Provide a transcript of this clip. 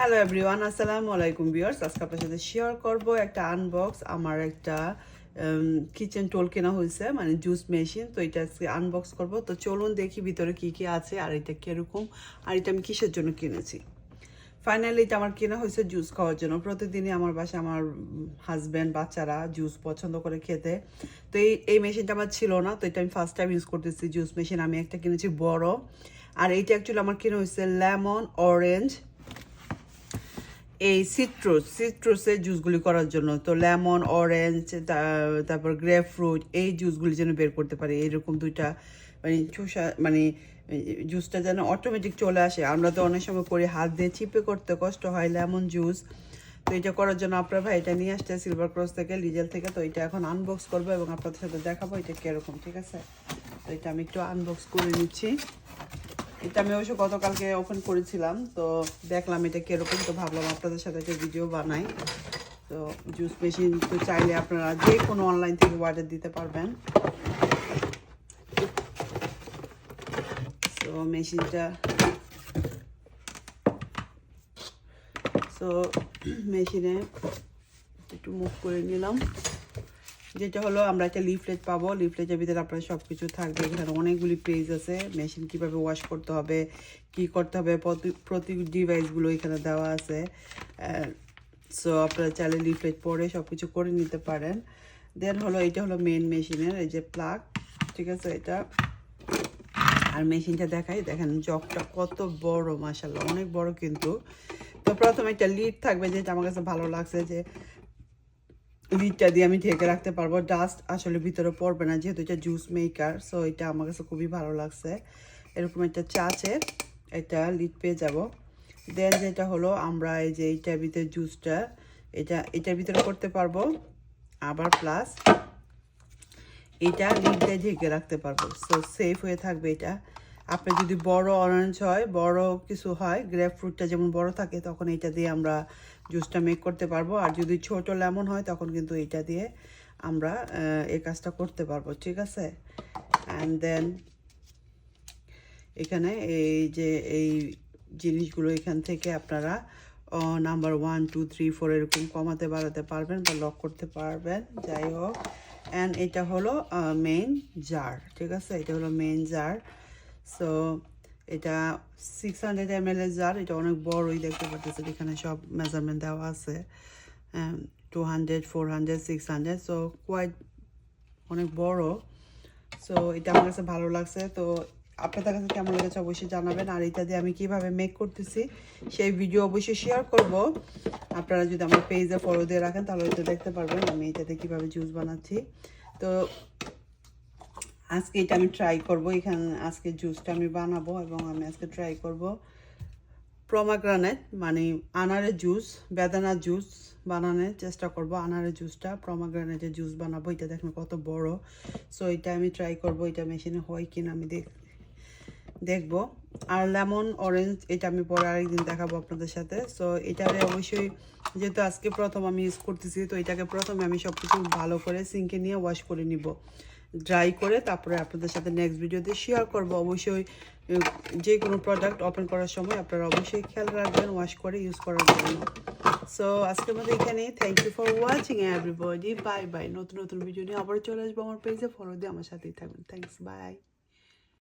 Hello everyone আসসালামু আলাইকুম viewers আজকে আপনার সাথে শেয়ার করব একটা আনবক্স আমার একটা কিচেন টোল কেনা হয়েছে মানে জুস মেশিন তো এটা আজকে আনবক্স করব। তো চলুন দেখি ভিতরে কি কি আছে আর এটা কীরকম আর এটা আমি কিসের জন্য কিনেছি। ফাইনালি এটা আমার কেনা হয়েছে জুস খাওয়ার জন্য। প্রতিদিনই আমার বাসায় আমার হাজব্যান্ড বাচ্চারা জুস পছন্দ করে খেতে। তো এই এই মেশিনটা আমার ছিল না। তো এটা আমি ফার্স্ট টাইম ইউজ করতেছি। জুস মেশিন আমি একটা কিনেছি বড়। আর এইটা অ্যাকচুয়ালি আমার কেনা হয়েছে লেমন অরেঞ্জ এই সিট্রুস সিট্রুসের জুসগুলি করার জন্য। তো লেমন অরেঞ্জ তারপর গ্রেপ ফ্রুট এই জুসগুলি যেন বের করতে পারি। এইরকম দুইটা মানে চুষা মানে জুসটা যেন অটোমেটিক চলে আসে। আমরা তো অনেক সময় করি হাত দিয়ে চিপে করতে কষ্ট হয় লেমন জুস তো এটা করার জন্য আপনার ভাই এটা নিয়ে আসছে সিলভার ক্রস থেকে লিজেল থেকে। তো এটা এখন আনবক্স করব এবং আপনাদের সাথে দেখাবো এটা কীরকম, ঠিক আছে? তো এটা আমি একটু আনবক্স করে নিচ্ছি। এটা আমি অবশ্য গতকালকে ওপেন করেছিলাম, তো দেখলাম এটা কীরকম, তো ভাবলাম আপনাদের সাথে একটা ভিডিও বানাই। তো জুস মেশিন তো চাইলে আপনারা যে কোনো অনলাইন থেকে অর্ডার দিতে পারবেন। তো মেশিনটা তো মেশিনে একটু মুভ করে নিলাম। যেটা হলো আমরা একটা লিফলেট পাবো। লিফলেটের ভিতরে আপনার সব কিছু থাকবে। এখানে অনেকগুলি পেজ আছে। মেশিন কীভাবে ওয়াশ করতে হবে, কি করতে হবে, প্রতি ডিভাইসগুলো এখানে দেওয়া আছে। সো আপনারা চাইলে লিফলেট পরে সব কিছু করে নিতে পারেন। দেন হলো, এটা হলো মেন মেশিনের এই যে প্লাগ ঠিক আছে এটা? আর মেশিনটা দেখাই। দেখেন জগটা কত বড় মাসাল্লাহ অনেক বড় কিন্তু। তো প্রথমে একটা লিড থাকবে যেটা আমার কাছে ভালো লাগছে যে লিডটা দিয়ে আমি ঢেকে রাখতে পারব। ডাস্ট আসলে ভিতরে পড়বে না, যেহেতু এটা জুস মেকার সো এটা আমার কাছে খুবই ভালো লাগছে। এরকম একটা চাচের এটা লিড পেয়ে যাব। দেন যেটা হলো, আমরা এই যে এইটার ভিতরে জুসটা এটা, এটার ভিতরে করতে পারব। আবার প্লাস এটা লিড দিয়ে ঢেকে রাখতে পারব। সো সেফ হয়ে থাকবে এটা। আপনার যদি বড় অরেঞ্জ হয়, বড় কিছু হয় গ্রেপ ফ্রুটটা যেমন বড় থাকে, তখন এটা দিয়ে আমরা জুসটা মেক করতে পারব। আর যদি ছোট লেমন হয়, তখন কিন্তু এটা দিয়ে আমরা এই কাজটা করতে পারব, ঠিক আছে? অ্যান্ড দেন এখানে এই যে, এই জিনিসগুলো এখান থেকে আপনারা number one two three four এরকম কমাতে বাড়াতে পারবেন বা লক করতে পারবেন, যাই হোক। অ্যান্ড এটা হলো মেইন জার ঠিক আছে? এটা হলো মেইন জার সো এটা সিক্স হান্ড্রেড এম এল এর জার এটা অনেক বড়ই দেখতে পাচ্ছেন এখানে সব মেজারমেন্ট দেওয়া আছে। Two hundred four hundred six hundred so quite অনেক বড়। সো এটা আমার কাছে ভালো লাগছে। তো আপনাদের কাছে কেমন লেগেছে অবশ্যই জানাবেন। আর এটা দিয়ে আমি কীভাবে মেক করতেছি, সেই ভিডিও অবশ্যই শেয়ার করব। আপনারা যদি আমার পেজে ফলো দিয়ে রাখেন, তাহলে এটা দেখতে পারবেন আমি এটাতে কীভাবে জুস বানাচ্ছি। তো আজকে এটা আমি ট্রাই করব। এখানে আজকে জুসটা আমি বানাবো এবং আমি আজকে ট্রাই করব প্রমাগ্রানেট মানে আনারের জুস বেদানার জুস বানানোর চেষ্টা করব। আনারের জুসটা প্রমাগ্রানেটের জুস বানাবো। এটা দেখেন কত বড়। সো এটা আমি ট্রাই করব। এটা মেশিনে হয় কিনা আমি দেখ দেখব। আর লেমন অরেঞ্জ এটা আমি পরে আরেকদিন দেখাবো আপনাদের সাথে। সো এটারে অবশ্যই, যেহেতু আজকে প্রথম আমি ইউজ করতেছি, তো এটাকে প্রথমে আমি সব কিছু ভালো করে সিঙ্কে নিয়ে ওয়াশ করে নিব। ড্রাই করে তারপরে আপনাদের সাথে নেক্সট ভিডিওতে শেয়ার করব। অবশ্যই যে কোনো প্রোডাক্ট ওপেন করার সময় আপনারা অবশ্যই খেয়াল রাখবেন ওয়াশ করে ইউজ করার জন্য। সো আজকের মধ্যে এখানে thank you for watching everybody bye bye নতুন নতুন ভিডিও নিয়ে আবার চলে আসব আমার পেজে ফলো দিয়ে আমার সাথেই থাকবেন। Thanks by